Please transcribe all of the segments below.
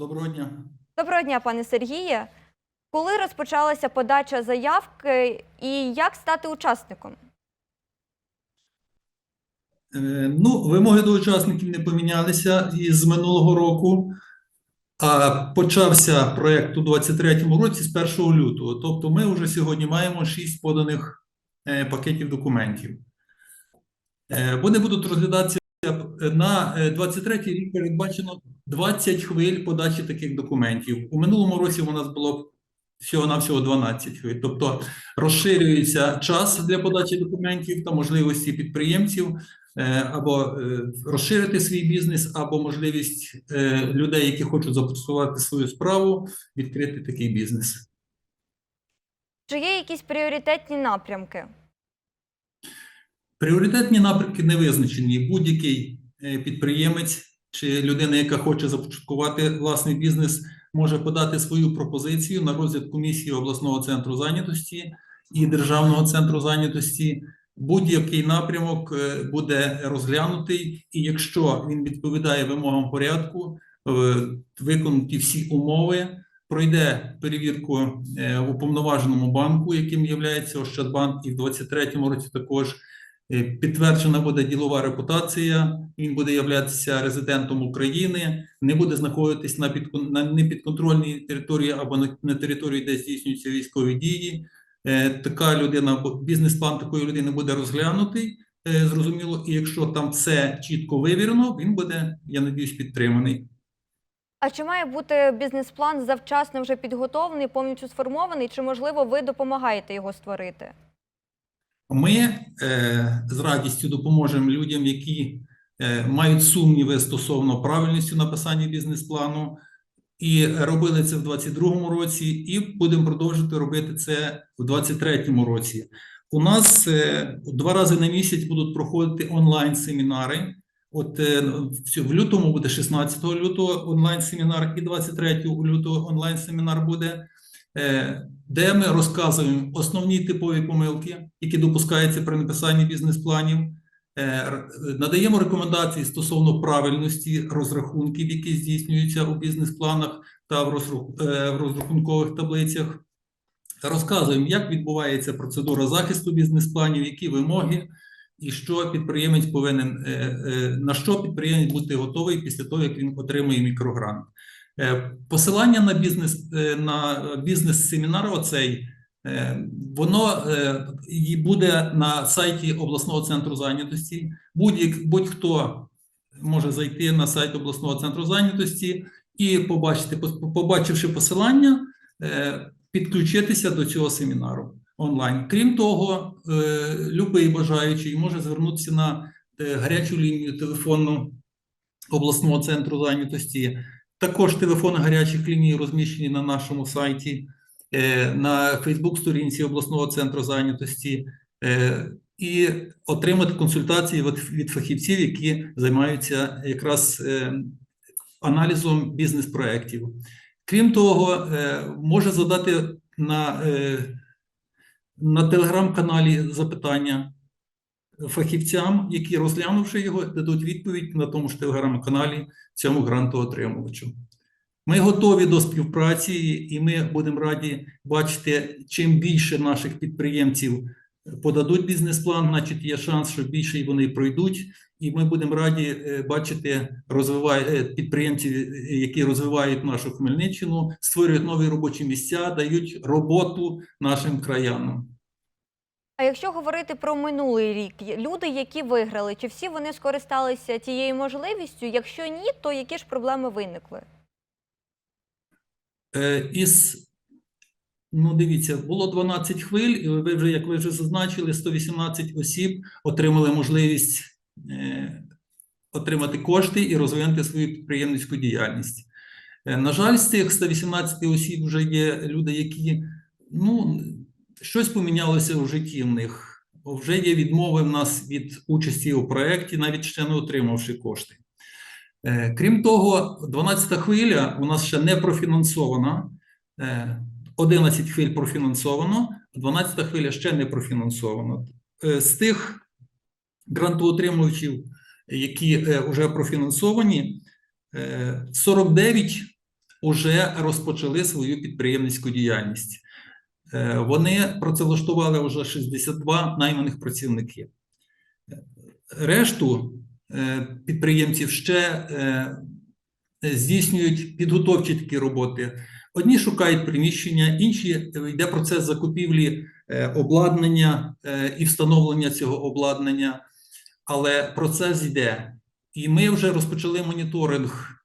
Доброго дня. Доброго дня, пане Сергіє. Коли розпочалася подача заявки і як стати учасником? Е, Ну, вимоги до учасників не помінялися із минулого року, а почався проєкт у 2023 році з 1 лютого. Тобто ми вже сьогодні маємо 6 поданих е, пакетів документів. Е, Вони будуть розглядатися е, на е, 23 рік передбачено 20 хвиль подачі таких документів. У минулому році у нас було всього-навсього 12 хвиль. Тобто розширюється час для подачі документів та можливості підприємців е, або е, розширити свій бізнес, або можливість е, людей, які хочуть запустувати свою справу, відкрити такий бізнес. Чи є якісь пріоритетні напрямки? Пріоритетні напрямки не визначені. Будь-який е, підприємець чи людина, яка хоче започаткувати власний бізнес, може подати свою пропозицію на розгляд комісії обласного центру зайнятості і державного центру зайнятості. Будь-який напрямок е, буде розглянутий, і якщо він відповідає вимогам порядку, е, виконати всі умови, пройде перевірку е, в уповноваженому банку, яким є Ощадбанк, і в 2023 році також Е, Підтверджена буде ділова репутація, він буде являтися резидентом України, не буде знаходитись на, на непідконтрольній території або на, на території, де здійснюються військові дії. Е, така людина, бізнес-план такої людини буде розглянутий, е, зрозуміло, і якщо там все чітко вивірено, він буде, я надіюсь, підтриманий. А чи має бути бізнес-план завчасно вже підготовлений, повністю сформований, чи можливо ви допомагаєте його створити? Ми е, з радістю допоможемо людям, які е, мають сумніви стосовно правильності написання бізнес-плану, і робили це в 2022 році, і будемо продовжувати робити це в 2023 році. У нас е, два рази на місяць будуть проходити онлайн-семінари. От е, в- лютому буде 16 лютого онлайн-семінар, і 23 лютого онлайн-семінар буде де ми розказуємо основні типові помилки, які допускаються при написанні бізнес-планів, е, надаємо рекомендації стосовно правильності розрахунків, які здійснюються у бізнес-планах та е, в розрахункових таблицях. Розказуємо, як відбувається процедура захисту бізнес-планів, які вимоги, і що підприємець повинен е, е, на що підприємець бути готовий після того, як він отримує мікрогрант. Е, Посилання на бізнес е, на бізнес-семінар оцей е, воно буде на сайті обласного центру зайнятості. Будь-хто може зайти на сайт обласного центру зайнятості і побачити, побачивши посилання, підключитися до цього семінару онлайн. Крім того, любий бажаючий може звернутися на гарячу лінію телефонну обласного центру зайнятості. Також телефони гарячих ліній розміщені на нашому сайті, е, на Фейсбук-сторінці обласного центру зайнятості, е, і отримати консультації від, фахівців, які займаються якраз е, аналізом бізнес-проєктів. Крім того, може задати на, на телеграм-каналі запитання фахівцям, які, розглянувши його, дадуть відповідь на тому ж телеграм-каналі цьому грантоотримувачу. Ми готові до співпраці, і ми будемо раді бачити, чим більше наших підприємців подадуть бізнес-план, значить є шанс, що більше вони пройдуть. І ми будемо раді е, бачити розвиває, е, підприємців, які розвивають нашу Хмельниччину, створюють нові робочі місця, дають роботу нашим краянам. А якщо говорити про минулий рік, люди, які виграли, чи всі вони скористалися цією можливістю? Якщо ні, то які ж проблеми виникли? Е, Із, ну дивіться, було 12 хвиль, і ви вже, як ви вже зазначили, 118 осіб отримали можливість е, отримати кошти і розвинути свою підприємницьку діяльність. Е, На жаль, з цих 118 осіб вже є люди, які ну, щось помінялося в житті в них. Вже є відмови в нас від участі у проєкті, навіть ще не отримавши кошти. Е, Крім того, 12-та хвиля у нас ще не профінансована. Е, 11 хвиль профінансовано, 12-та хвиля ще не профінансована. Е, З тих грантоотримувачів, які вже профінансовані, е, 49 вже розпочали свою підприємницьку діяльність. Е, Вони працевлаштували вже 62 найманих працівників. Решту е, підприємців ще е, здійснюють підготовчі такі роботи. Одні шукають приміщення, інші е, йде процес закупівлі е, обладнання е, і встановлення цього обладнання, але процес йде. І ми вже розпочали моніторинг, е,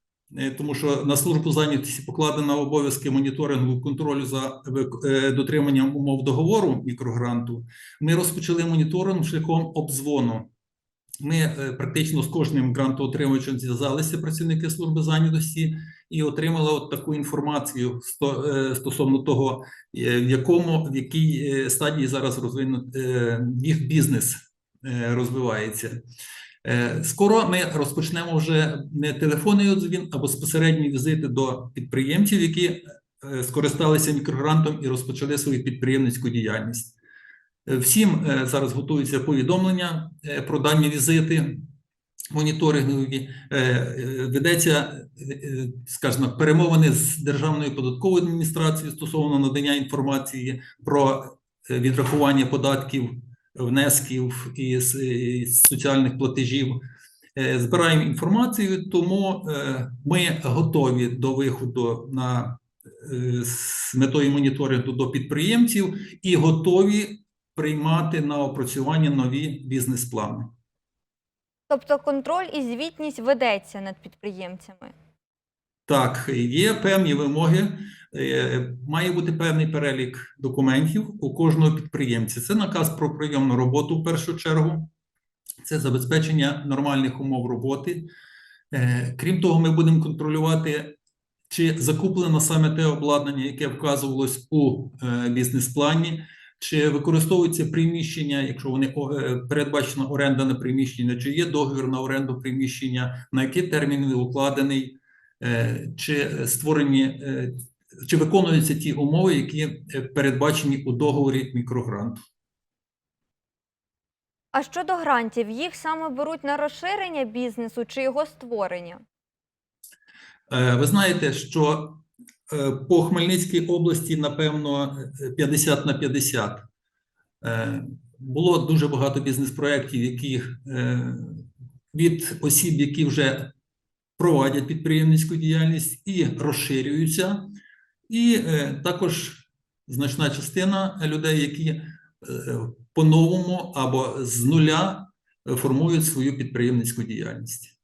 тому що на службу зайнятості покладено обов'язки моніторингу контролю за е, дотриманням умов договору мікрогранту. Ми розпочали моніторинг шляхом обдзвону. Ми е, практично з кожним грантоотримувачем зв'язалися працівники служби зайнятості і отримали от таку інформацію е, стосовно того, е, в якому в якій е, стадії зараз розвинут е, їх бізнес е, розвивається. Е, Скоро ми розпочнемо вже не телефонний дзвін, а безпосередні візити до підприємців, які е, скористалися мікрогрантом і розпочали свою підприємницьку діяльність. Е, Всім зараз готуються повідомлення про дані візити моніторингові. Ведеться, скажімо, перемовини з Державною податковою адміністрацією стосовно надання інформації про відрахування податків, внесків і з- соціальних платежів. Е, Збираємо інформацію, тому е, ми готові до виходу на е, з метою моніторингу до підприємців і готові приймати на опрацювання нові бізнес-плани. Тобто контроль і звітність ведеться над підприємцями. Так, є певні вимоги. е, Має бути певний перелік документів у кожного підприємця. Це наказ про прийомну роботу в першу чергу, це забезпечення нормальних умов роботи. Е, Крім того, ми будемо контролювати, чи закуплено саме те обладнання, яке вказувалось у е, бізнес-плані, чи використовуються приміщення, якщо вони передбачена оренда на приміщення, чи є договір на оренду приміщення, на який термін він укладений. Е, чи створені, е, чи виконуються ті умови, які е, передбачені у договорі мікрогранту. А щодо грантів, їх саме беруть на розширення бізнесу чи його створення? Ви знаєте, що по Хмельницькій області, напевно, е, 50 на 50. Е, Було дуже багато бізнес-проєктів, які від осіб, які вже проводять підприємницьку діяльність і розширюються, і е, також значна частина людей, які е, по-новому або з нуля е, формують свою підприємницьку діяльність.